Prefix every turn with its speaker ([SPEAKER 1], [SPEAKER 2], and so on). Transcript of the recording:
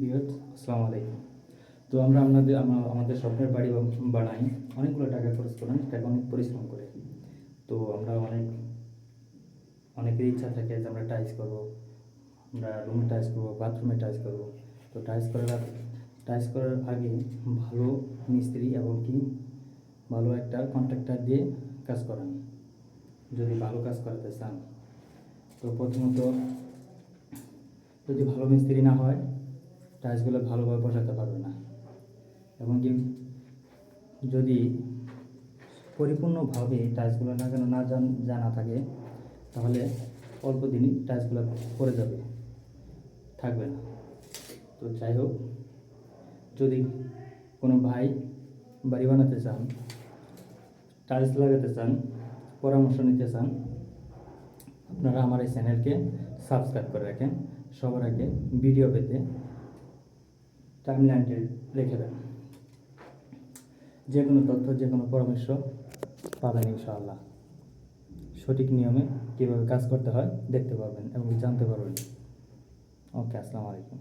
[SPEAKER 1] বিয়ত আসসালামু আলাইকুম। তো আমরা আপনাদের আমা- আমাদের স্বপ্নের বাড়ি বানাই। অনেকগুলো টাকা খরচ করেন টাকা অনেক পরিশ্রম করে। তো আমরা অনেক অনেকের ইচ্ছা থাকে যে আমরা টাইস করব, আমরা রুমে টাইস করব বাথরুমে টাইলস করব। তো টাইস করার আগে টাইলস করার আগে ভালো মিস্ত্রি এবং কি, ভালো একটা কন্ট্রাক্টর দিয়ে কাজ করান। যদি ভালো কাজ করাতে চান। তো প্রথমত, যদি ভালো মিস্ত্রি না হয় টাইলসগুলো ভালোভাবে বসাতে পারবে না। এবং কি যদি পরিপূর্ণভাবে টাইলসগুলো লাগানো না জান- থাকে, তাহলে অল্প দিনই টাইলসগুলো পড়ে যাবে, থাকবে না। তো যাই হোক, যদি কোনো ভাই বাড়ি বানাতে চান, টাইলস লাগাতে চান, পরামর্শ নিতে চান, আপনারা আমার এই চ্যানেলকে সাবস্ক্রাইব করে রাখেন। সবার আগে ভিডিও পেতে টাইমলাইনটি রেখে দেন। যে কোনো তথ্য, যে কোনো পরামর্শ পাবেন ইনশাআল্লাহ। সঠিক নিয়মে কীভাবে কাজ করতে হয় দেখতে পারবেন এবং জানতে পারবেন। ওকে, আসসালামু আলাইকুম।